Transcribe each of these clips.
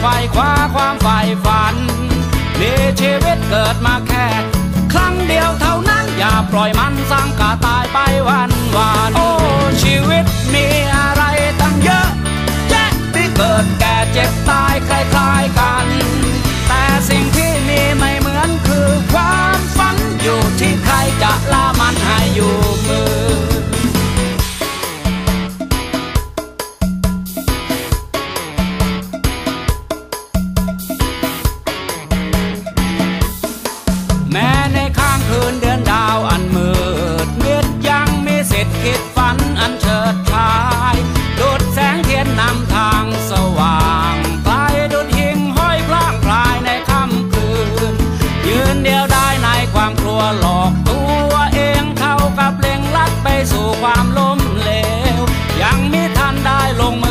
ไฟคว้าความใฝ่ฝันมีชีวิตเกิดมาแค่ ครั้งเดียวเท่านั้นอย่าปล่อยมันสร้างกาตายไปวันวานโอ้ชีวิตมีอะไรตั้งเยอะแยะที่เกิดแก่เจ็บ ยังมิทันได้ลงมา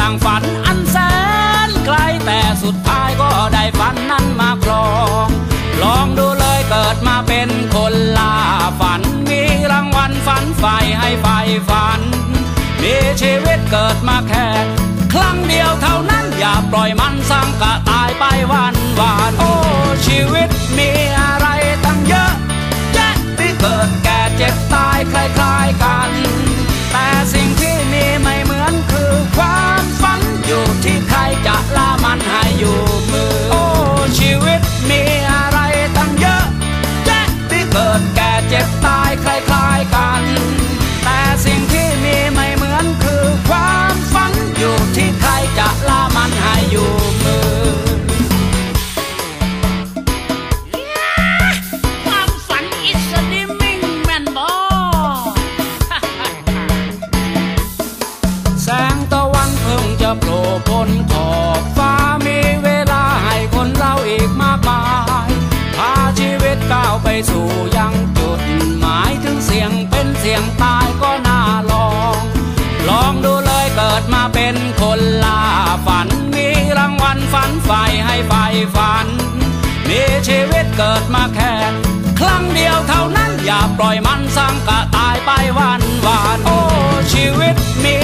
ต่างฝันอันแสนไกลแต่สุดท้ายก็ได้ฝันนั้นมาครอง ลองดูเลยเกิดมาเป็นคนล่าฝัน มีรางวัลฝันใฝ่ให้ใฝ่ฝัน มีชีวิตเกิดมาแค่ครั้งเดียวเท่านั้นอย่าปล่อยมันสร้างกะตายไปวันวานโอ้ชีวิตมีอะไร สู่ยังจุดหมายถึงเสียงเป็นเสียงตายก็น่าลอง ลองดูเลยเกิดมาเป็นคนล่าฝัน มีรางวัลฝันใฝ่ให้ใฝ่ฝัน มีชีวิตเกิดมาแค่ครั้งเดียวเท่านั้นอย่าปล่อยมันสร้างกะตายไปวันวานโอ้ชีวิตมี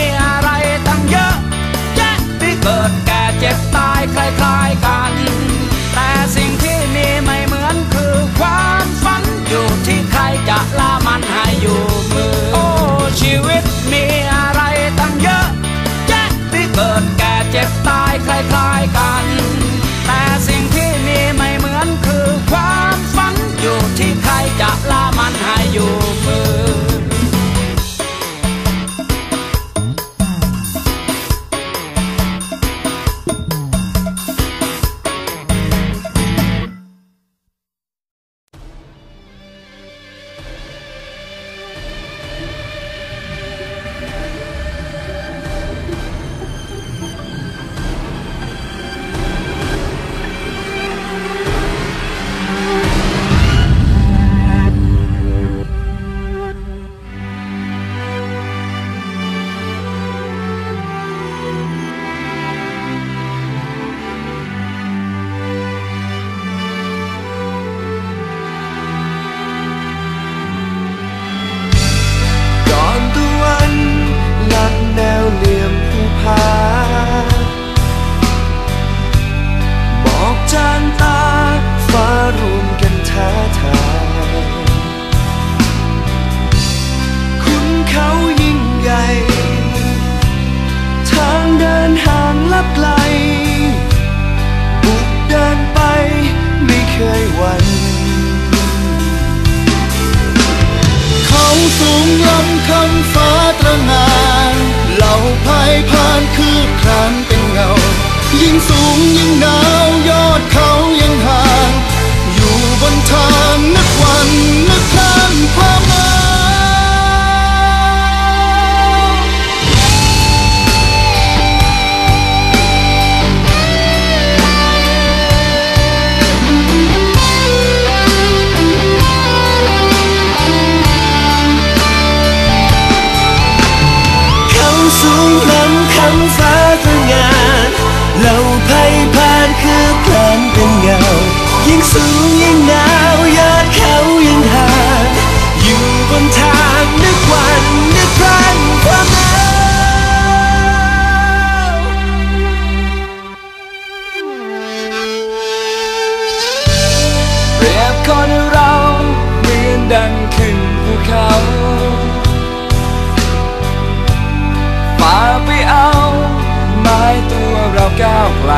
เขาฝ่าไปเอาไม้ตัวเราก้าวไกล